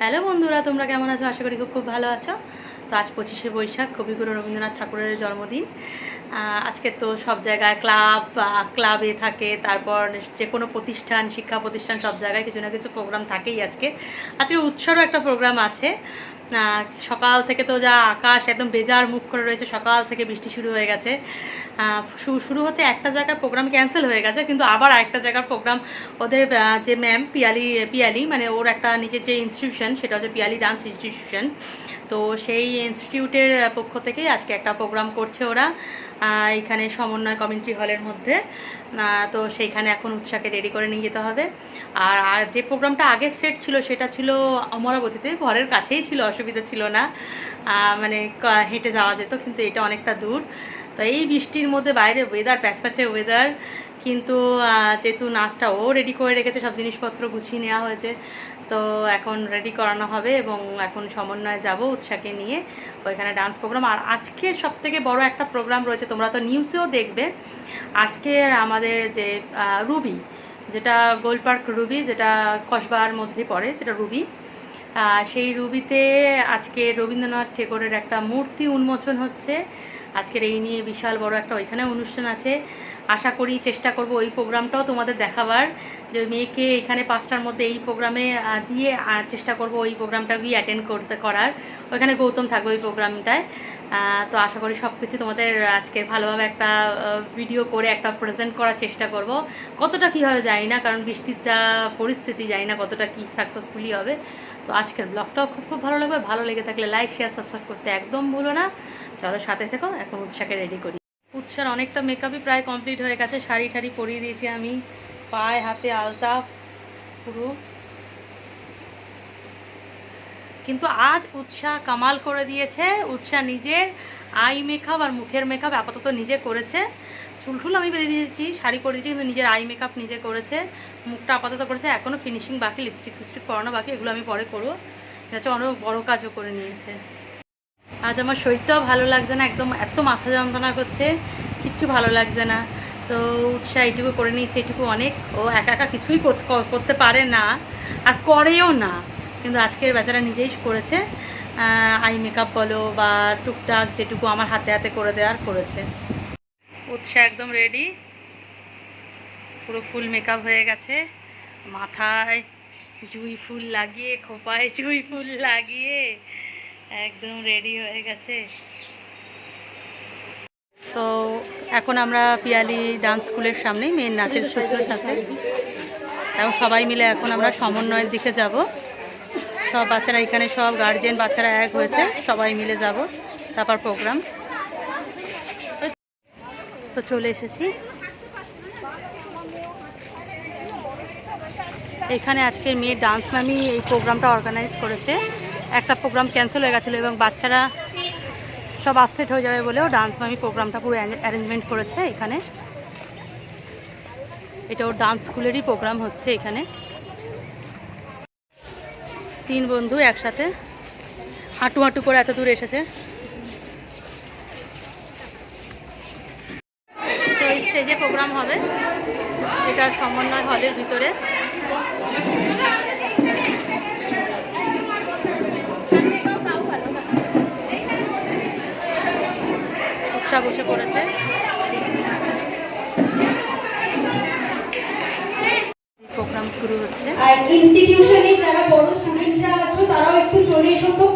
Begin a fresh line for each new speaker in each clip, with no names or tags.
Hello বন্ধুরা, তোমরা কেমন আছো? আশা করি খুব খুব ভালো আছো। তো আজ পঁচিশে বৈশাখ, কবিগুরু রবীন্দ্রনাথ ঠাকুরের জন্মদিন। আজকে তো সব জায়গায় ক্লাব ক্লাবে থাকে, তারপর যে কোনো প্রতিষ্ঠান, শিক্ষা প্রতিষ্ঠান সব জায়গায় কিছু না কিছু প্রোগ্রাম থাকেই আজকে। আজকে উৎসরও একটা প্রোগ্রাম আছে। সকাল থেকে তো যা আকাশ একদম বেজার মুখ করে রয়েছে, সকাল থেকে বৃষ্টি শুরু হয়ে গেছে। শুরু হতে একটা জায়গায় প্রোগ্রাম ক্যান্সেল হয়ে গেছে, কিন্তু আবার আরেকটা জায়গার প্রোগ্রাম ওদের যে ম্যাম পিয়ালি পিয়ালি মানে ওর একটা নিজের যে ইনস্টিটিউশন সেটা হচ্ছে পিয়ালি ডান্স ইনস্টিটিউশন তো সেই ইনস্টিটিউটের পক্ষ থেকেই আজকে একটা প্রোগ্রাম করছে ওরা এখানে সমন্বয় কমিউনিটি হলের মধ্যে। তো সেইখানে এখন উৎসাকে রেডি করে নিয়ে যেতে হবে। আর যে প্রোগ্রামটা আগের সেট ছিল, সেটা ছিল অমরাবতীতে, ঘরের কাছেই ছিল, অসুবিধা ছিল না। মানে হেঁটে যাওয়া যেত, কিন্তু এটা অনেকটা দূর। তো এই বৃষ্টির মধ্যে বাইরে ওয়েদার প্যাচপ্যাচে ওয়েদার কিন্তু যেহেতু নাচটা ও রেডি করে রেখেছে, সব জিনিসপত্র গুছিয়ে নেওয়া হয়েছে। তো এখন রেডি করানো হবে এবং এখন সমন্বয়ে যাব উৎসাকে নিয়ে। ওইখানে ডান্স প্রোগ্রাম আর আজকে সব থেকে বড় একটা প্রোগ্রাম রয়েছে, তোমরা তো নিউজেও দেখবে। আজকে আমাদের যে রুবি, যেটা গোল পার্ক রুবি, যেটা কসবার মধ্যে পড়ে যেটা রুবি। সেই রুবিতে আজকে রবীন্দ্রনাথ ঠাকুরের একটা মূর্তি উন্মোচন হচ্ছে। আজকের এই নিয়ে বিশাল বড় একটা ওইখানে অনুষ্ঠান আছে। আশা করি চেষ্টা করব ওই প্রোগ্রামটাও তোমাদের দেখাবার। যে মেয়েকে এখানে পাঁচটার মধ্যে এই প্রোগ্রামে দিয়ে, আর চেষ্টা করব ওই প্রোগ্রামটা গিয়ে অ্যাটেন্ড করতে করার। ওইখানে গৌতম থাকবে ওই প্রোগ্রামটায়। তো আশা করি সব কিছু তোমাদের আজকে ভালোভাবে একটা ভিডিও করে একটা প্রেজেন্ট করার চেষ্টা করব। কতটা কী হবে জানি না, কারণ বৃষ্টির যা পরিস্থিতি জানি না কতটা কি সাকসেসফুলি হবে। তো আজকের ব্লগটাও খুব খুব ভালো লাগবে। ভালো লেগে থাকলে লাইক শেয়ার সাবস্ক্রাইব করতে একদম ভুলো না। চলো সাথে থেকো, এখন উৎসাকে রেডি করি। উৎসার অনেকটা মেকআপই প্রায় কমপ্লিট হয়ে গেছে। শাড়ি ঠাড়ি পরিয়ে দিয়েছি আমি। পায়ে হাতে আলতা পুরো। কিন্তু আজ উৎসাহ কামাল করে দিয়েছে। উৎসাহ নিজের আই মেকআপ আর মুখের মেকআপ আপাতত নিজে করেছে। চুল টুল আমি বেঁধে দিয়েছি, শাড়ি পরে দিয়েছি, কিন্তু নিজের আই মেকআপ নিজে করেছে। মুখটা আপাতত করেছে এখনও ফিনিশিং বাকি লিপস্টিক ফিপস্টিক পরানো বাকি, এগুলো আমি পরে করব। যাচ্ছে অনেক বড়ো কাজও করে নিয়েছে। আজ আমার শরীরটাও ভালো লাগছে না, একদম এত মাথা যন্ত্রণা করছে, কিচ্ছু ভালো লাগছে না। তো উৎসাহ এইটুকু করে নিয়েছে, এইটুকু অনেক। ও একা একা কিছুই কর- কর- করতে পারে না আর করেও না। কিন্তু আজকের বেচারা নিজেই করেছে। আই মেকআপ বলো বা টুকটাক যেটুকু আমার হাতে হাতে করে দেওয়ার করেছে। উৎসাহ একদম রেডি পুরো ফুল মেকআপ হয়ে গেছে। মাথায় জুই ফুল লাগিয়ে, খোপায় জুই ফুল লাগিয়ে একদম রেডি হয়ে গেছে। তো এখন আমরা পিয়ালি ডান্স স্কুলের সামনেই মেন নাচের স্কুলের সাথে। এবং সবাই মিলে এখন আমরা সমন্বয়ের দিকে যাব। সব বাচ্চারা এখানে, সব গার্জেন বাচ্চারা এক হয়েছে, সবাই মিলে যাব। তারপর প্রোগ্রাম তো চলে এসেছি। এখানে আজকে মেয়ের ডান্স ম্যামই এই প্রোগ্রামটা অর্গানাইজ করেছে। একটা প্রোগ্রাম ক্যান্সেল হয়ে গেছিল এবং বাচ্চারা সব আপসেট হয়ে যাবে বলেও ডান্স ম্যামই প্রোগ্রামটা পুরো অ্যারেঞ্জমেন্ট করেছে এখানে। এটা ওর ডান্স স্কুলেরই প্রোগ্রাম হচ্ছে এখানে। তিন বন্ধু একসাথে। হাঁটু হাঁটু করে এত দূর এসেছে। তো এই স্টেজে প্রোগ্রাম হবে। এটা সমন্বয় হলের ভিতরে। উৎসাহ বসে পড়েছে প্রোগ্রাম শুরু হচ্ছে।
আর ইনস্টিটিউশনে যারা বড় স্টুডেন্টরা আছো তারাও একটু চলে এসো তো।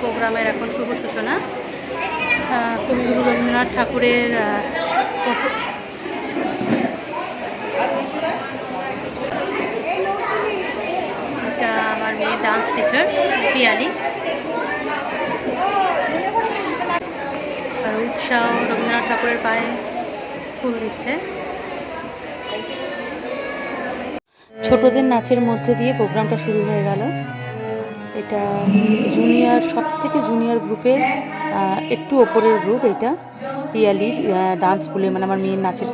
প্রোগ্রামের এখন শুভ সূচনা। কবিগুরু রবীন্দ্রনাথ ঠাকুরের আহ, ফটো- এটা আমার মেয়ে ডান্স টিচার পিয়ালি। আর উৎসাহ রবীন্দ্রনাথ ঠাকুরের পায়ে ফুল দিচ্ছে। ছোটদের নাচের মধ্যে দিয়ে প্রোগ্রামটা শুরু হয়ে গেল। এটা জুনিয়র সব থেকে জুনিয়র গ্রুপের একটু ওপরের গ্রুপ এটা, পিয়ালির ডান্স স্কুলে মানে আমার মেয়ের নাচের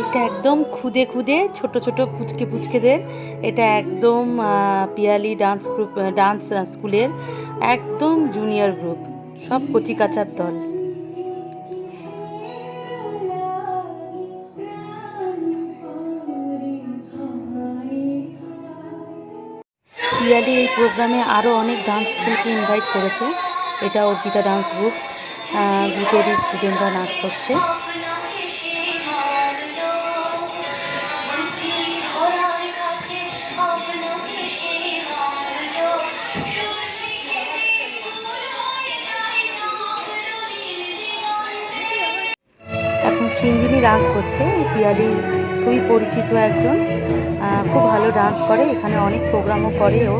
এটা একদম খুদে খুদে, ছোট ছোট পুচকে পুচকেদের। এটা একদম পিয়ালি ডান্স গ্রুপ ডান্স স্কুলের একদম জুনিয়র গ্রুপ সব কচিকাচার দল। পিয়ালি এই প্রোগ্রামে আরও অনেক ডান্স স্কুলকে ইনভাইট করেছে। এটা অর্পিতা ডান্স গ্রুপ গ্রুপেরই স্টুডেন্টরা নাচ করছে। এখন সিঞ্জিনি ডান্স করছে পিয়ালি খুবই পরিচিত একজন। খুব ভালো ডান্স করে, এখানে অনেক প্রোগ্রামও করে ও।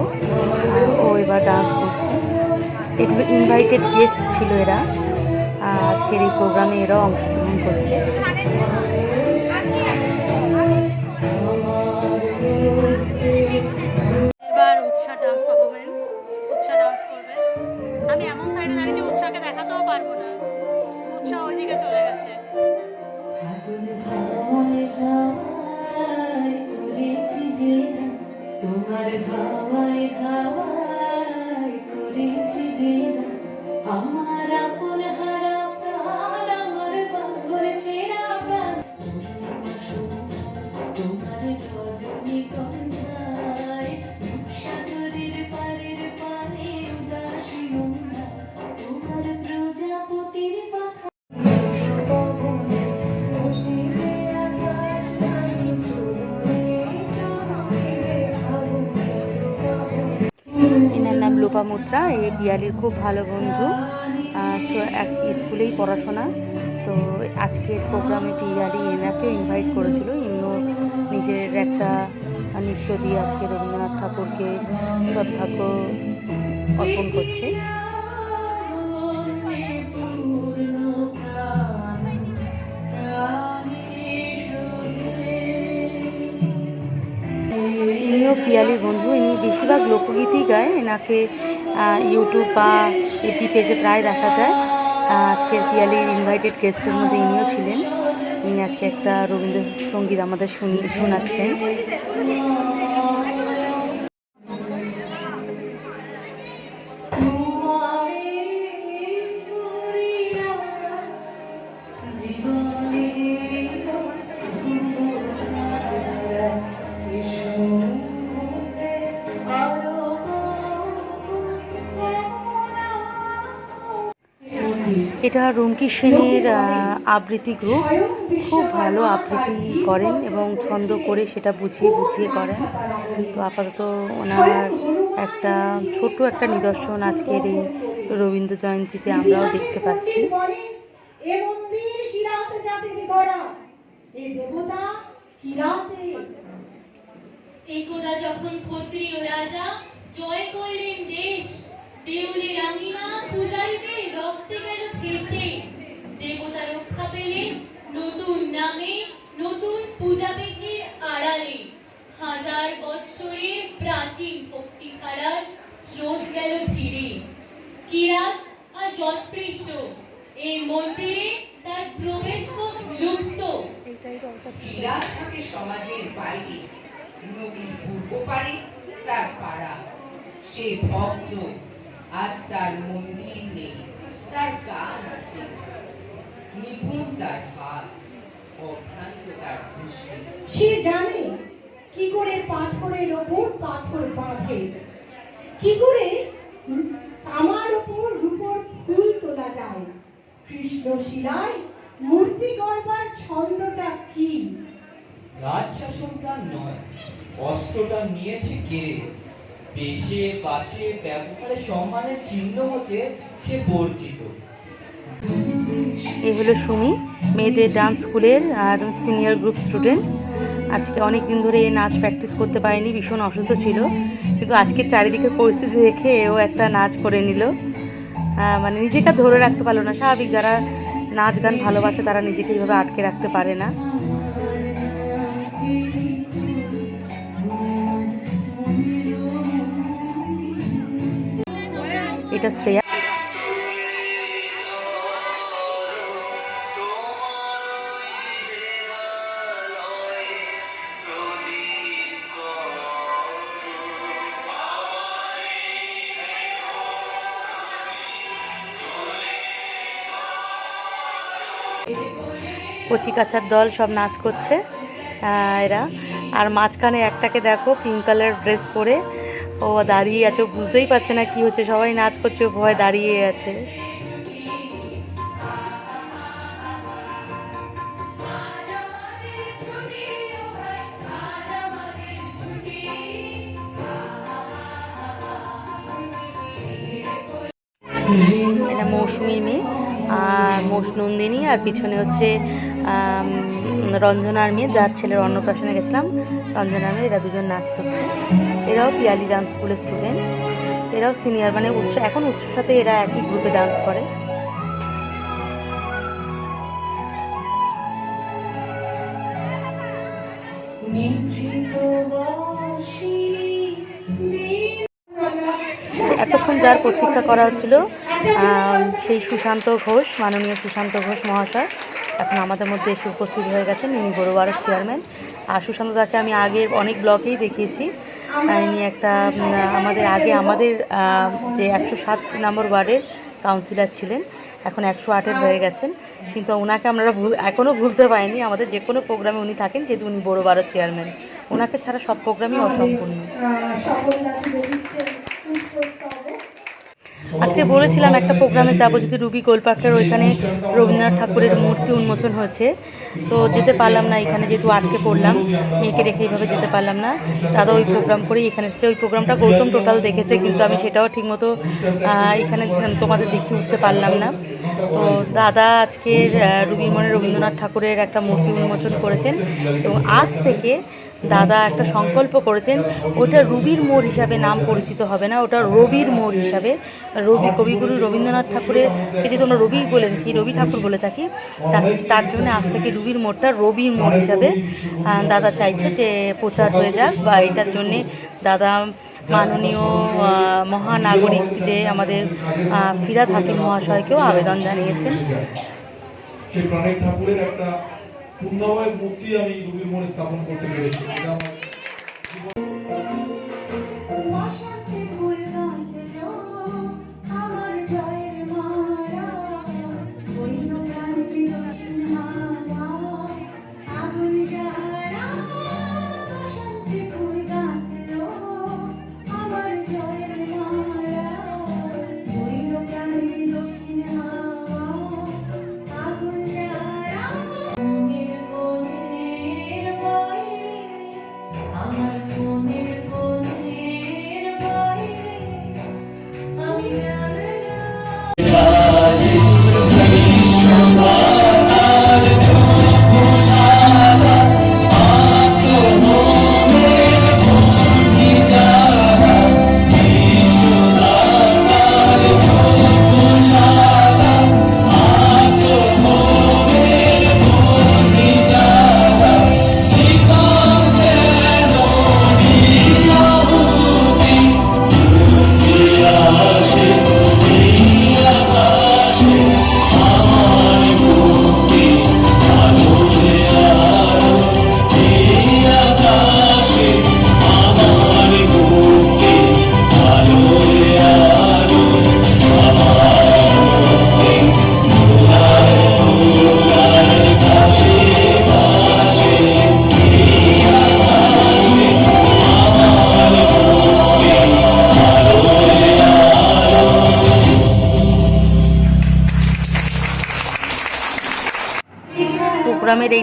ও এবার ডান্স করছে। এগুলো ইনভাইটেড গেস্ট ছিল এরা। আজকের এই প্রোগ্রামে এরাও অংশগ্রহণ করছে। পারব না। উৎসাহ ওইদিকে চলে গেছে।
তোমার হাওয়ায় হাওয়ায়
এনার মুদ্রা এ বিয়ালির খুব ভালো বন্ধু। এক স্কুলেই পড়াশোনা। তো আজকের প্রোগ্রামে পিয়ালি এনাকে ইনভাইট করেছিল। ইনিও নিজের একটা নৃত্য দিয়ে আজকে রবীন্দ্রনাথ ঠাকুরকে শ্রদ্ধাজ্ঞ অর্পণ করছে। পিয়ালির বন্ধু, ইনি বেশিরভাগ লোকগীতি গায়। এনাকে ইউটিউব বা এপি পেজে প্রায় দেখা যায়। আজকের পিয়ালির ইনভাইটেড গেস্টের মধ্যে ইনিও ছিলেন। ইনি আজকে একটা রবীন্দ্রসঙ্গীত আমাদের শুনি শোনাচ্ছেন। এটা রুমকি সেনের আবৃত্তি গ্রুপ খুব ভালো আবৃত্তি করেন এবং ছন্দ করে সেটা বুঝিয়ে বুঝিয়ে করেন। তো আপাতত ওনার একটা ছোট একটা নিদর্শন আজকের এই রবীন্দ্র জয়ন্তীতে আমরাও দেখতে পাচ্ছি।
একদা যখন ক্ষত্রিয় রাজা জয় করলেন দেশ দেউলে রাঙিমা পূজারীদের রক্তে গেল ভেসে। দেবতা রক্ষা পেলেন নতুন নামে নতুন পূজা বিধির আড়ালে। হাজার বৎসরের প্রাচীন ভক্তি ধারার স্রোত গেল ফিরে কিরাত আজ অস্পৃশ্য এই মন্দিরে তার প্রবেশ পথ লুপ্ত।
বিরাট থাকে সমাজের বাইরে। নদীর পূর্ব পারে তার পাড়া। সে ভক্ত আজ তার মন্দির নেই তার গান আছে। নিপুণ তার হাত অভ্রান্ত তার খুশি
সে জানে কি করে পাথরের ওপর পাথর বাঁধে। কি করে তামার ওপর রূপর ফুল তোলা যায়। কৃষ্ণ শিলায় মূর্তি গড়বার ছন্দটা কি?
রাজশাসন তার নয় অস্ত্রটা নিয়েছে কে? দেশে, পাশে ব্যবহারে সম্মানের চিহ্ন হতে সে বর্জিত
এ হলো সুমি, মেয়েদের ডান্স স্কুলের আর সিনিয়র গ্রুপ স্টুডেন্ট আজকে অনেক দিন ধরে নাচ প্র্যাকটিস করতে পারেনি, ভীষণ অসুস্থ ছিল। কিন্তু আজকে চারিদিকের পরিস্থিতি দেখে ও একটা নাচ করে নিল। মানে নিজেকে ধরে রাখতে পারল না। স্বাভাবিক, যারা নাচ গান ভালোবাসে, তারা নিজেকে এইভাবে আটকে রাখতে পারে না। এটা শ্রেয়া। কচি কাচার দল সব নাচ করছে এরা। আর মাঝখানে একটাকে দেখো পিঙ্ক কালার ড্রেস পরে। ও দাঁড়িয়ে আছে বুঝতেই পারছে না কি হচ্ছে, সবাই নাচ করছে ভয় দাঁড়িয়ে আছে। এটা মৌসুমীর মেয়ে, আর মৌস নন্দিনী, আর পিছনে হচ্ছে রঞ্জনার মেয়ে, যার ছেলের অন্নপ্রাশনে গেছিলাম। রঞ্জনার মেয়ে, এরা দুজন নাচ করছে। এরাও পিয়ালি ডান্স স্কুলের স্টুডেন্ট এরাও সিনিয়র মানে উৎস, এখন উৎসর সাথে এরা একই গ্রুপে ডান্স করে। এতক্ষণ যার প্রতীক্ষা করা হচ্ছিল সেই সুশান্ত ঘোষ, মাননীয় সুশান্ত ঘোষ মহাশয়। এখন আমাদের মধ্যে এসে উপস্থিত হয়ে গেছেন ইনি বড়োবারের চেয়ারম্যান। আর সুশান্ত দাকে আমি আগের অনেক ব্লকেই দেখিয়েছি। ইনি একটা আমাদের আগে আমাদের যে একশো সাত নম্বর ওয়ার্ডের কাউন্সিলর ছিলেন, এখন একশো আটের হয়ে গেছেন। কিন্তু ওনাকে আমরা ভুল এখনও ভুলতে পারিনি। আমাদের যে কোনো প্রোগ্রামে উনি থাকেন, যেহেতু উনি বড়ো বড়োবারের চেয়ারম্যান। ওনাকে ছাড়া সব প্রোগ্রামই অসম্পূর্ণ। আজকে বলেছিলাম একটা প্রোগ্রামে যাব যদি রুবি গোলপার্কের ওইখানে রবীন্দ্রনাথ ঠাকুরের মূর্তি উন্মোচন হয়েছে। তো যেতে পারলাম না এখানে যেহেতু আটকে পড়লাম, মেয়েকে রেখে এইভাবে যেতে পারলাম না। দাদা ওই প্রোগ্রাম করেই এখানে এসেছে। ওই প্রোগ্রামটা গৌতম টোটাল দেখেছে, কিন্তু আমি সেটাও ঠিকমতো এখানে তোমাদের দেখিয়ে উঠতে পারলাম না। তো দাদা আজকে রুবির মনে রবীন্দ্রনাথ ঠাকুরের একটা মূর্তি উন্মোচন করেছেন এবং আজ থেকে দাদা একটা সংকল্প করেছেন, ওটা রুবির মোড় হিসাবে নাম পরিচিত হবে না, ওটা রবির মোড় হিসাবে। রবি কবিগুরু রবীন্দ্রনাথ ঠাকুরের যদি আমরা রবি বলে থাকি রবি ঠাকুর বলে থাকি, তার- জন্য আজ থেকে রুবির মোড়টা রবির মোড় হিসাবে দাদা চাইছে যে প্রচার হয়ে যাক বা এটার জন্যে দাদা মাননীয় মহানাগরিক যে আমাদের ফিরাদ হাকিম মহাশয়কেও আবেদন জানিয়েছেন।
ঠাকুরের একটা পূর্ণময় মূর্তি আমি রবির মনে স্থাপন করতে পেরেছি। এটা আমার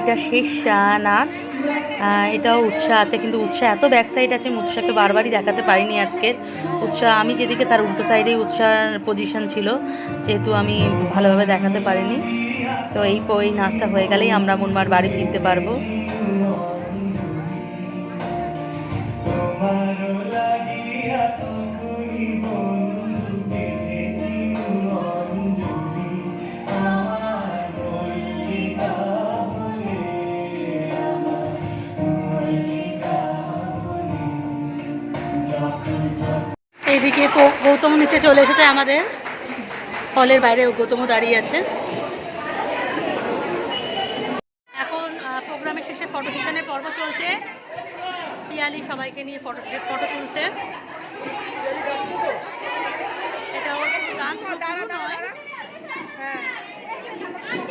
এইটা শেষ নাচ এটাও উৎসাহ আছে, কিন্তু উৎসাহ এত ব্যাক সাইড আছে, আমি উৎসাহকে বারবারই দেখাতে পারিনি আজকের উৎসাহ, আমি যেদিকে তার উল্টো সাইডেই উৎসাহের পজিশন ছিল, যেহেতু আমি ভালোভাবে দেখাতে পারিনি। তো এই এই নাচটা হয়ে গেলেই আমরা মনমার বাড়ি ফিরতে পারব। গৌ- গৌতম নিতে চলে এসেছে আমাদের। হলের বাইরে গৌতমও দাঁড়িয়ে আছে। এখন প্রোগ্রামের শেষে ফটো সেশনের পর্ব চলছে। পিয়ালি সবাইকে নিয়ে ফটো ফটো তুলছে। এটাও ডান্স নয়। আরে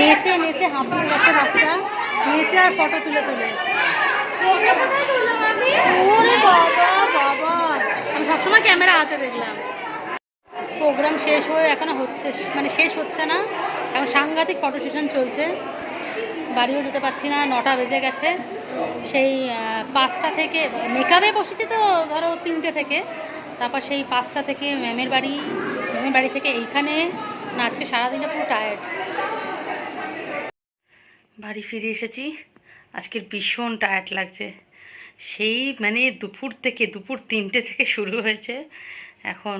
নেচে নেচে হাঁপিয়ে গেছে বাচ্চা নেচে আর ফটো তুলে তুলে। বাবা বাবা। আমি সবসময় ক্যামেরা হাতে দেখলাম। প্রোগ্রাম শেষ হয়ে এখনও হচ্ছে মানে শেষ হচ্ছে না। এখন সাংঘাতিক ফটো সেশন চলছে। বাড়িও যেতে পারছি না, নটা বেজে গেছে। সেই পাঁচটা থেকে মেকআপে বসেছি তো, ধরো তিনটে থেকে। তারপর সেই পাঁচটা থেকে ম্যামের বাড়ি ম্যামের বাড়ি থেকে এইখানে। না, আজকে সারাদিনে পুরো টায়ার্ড বাড়ি ফিরে এসেছি। আজকের ভীষণ টায়ার্ড লাগছে। সেই মানে দুপুর থেকে, দুপুর তিনটে থেকে শুরু হয়েছে। এখন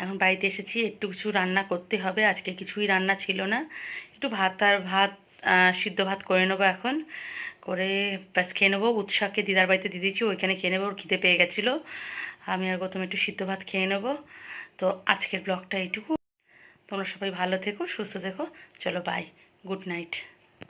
এখন বাড়িতে এসেছি, একটু কিছু রান্না করতে হবে। আজকে কিছুই রান্না ছিল না। একটু ভাত আর ভাত সিদ্ধ ভাত করে নেব এখন। করে ব্যাস খেয়ে নেব। উৎসাহকে দিদার বাড়িতে দিয়ে দিয়েছি ওইখানে খেয়ে নেব। ওর খিদে পেয়ে গেছিল। আমি আর গৌতম একটু সিদ্ধ ভাত খেয়ে নেব। তো আজকের ব্লগটা এইটুকু। তোমরা সবাই ভালো থেকো, সুস্থ থেকো। চলো বাই গুড নাইট